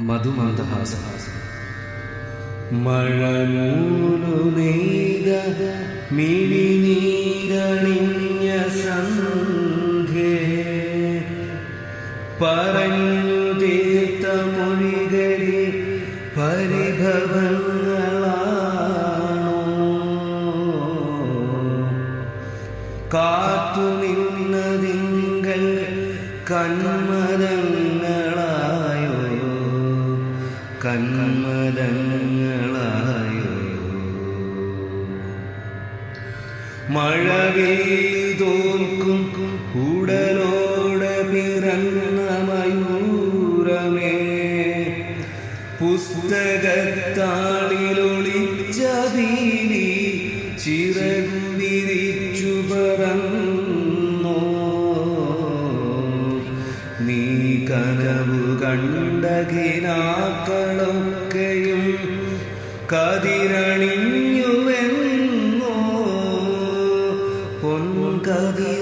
മധുമന്ദഹാസം. മഴനൂലു നെയ്ത മിഴിനീരണിഞ്ഞ സന്ധ്യേ. പറഞ്ഞു തീർത്ത മൊഴികളിൽ പരിഭവങ്ങളാണോ? കാത്തു നിന്നതിങ്കൾ മഴവിൽ തോൽക്കും ഉടലോടെ പിറന്ന മയൂരമേ. പുസ്തകത്താളിലൊളിച്ച ഭീതി ചിറകു പറന്നോ. നീ കനവ് കണ്ട കിനാക്കളൊക്കെയും കതിരണിഞ്ഞുവെന്നോ പൊൻകതിരണിഞ്ഞുവെന്നോ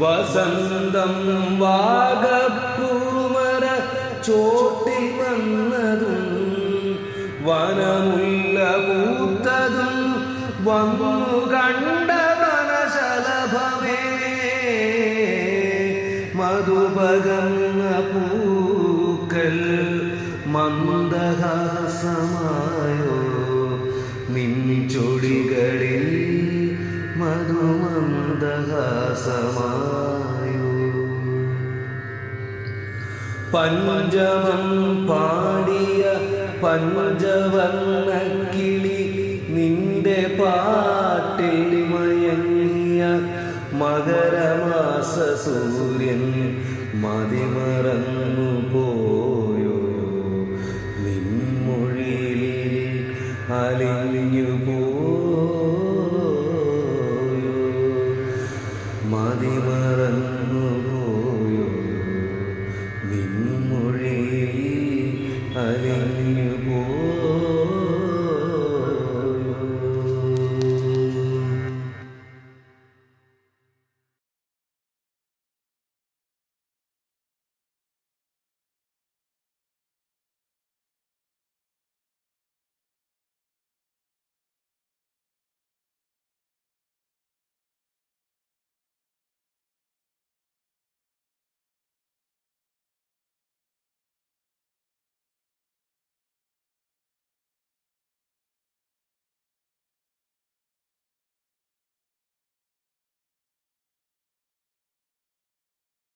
വസന്തം വാഗപ്പൂമര ചോട്ടിൽ വന്നതും വനമുല്ല പൂത്തതും വന്നു കണ്ട വനശലഭമേ മധുപകർന്ന പൂക്കൾ മന്ദഹാസമായോ നിൻ ചുടികളിൽ മധുമന്ദഹാസമായു. പഞ്ചമം പാടിയ പഞ്ചവർണക്കിളി നിന്റെ പാട്ടിൽ മയങ്ങിയ മകരമാസ സൂര്യൻ മതിമറന്നു പോയോ. നിൻമൊഴിയിൽ അലിഞ്ഞു പോ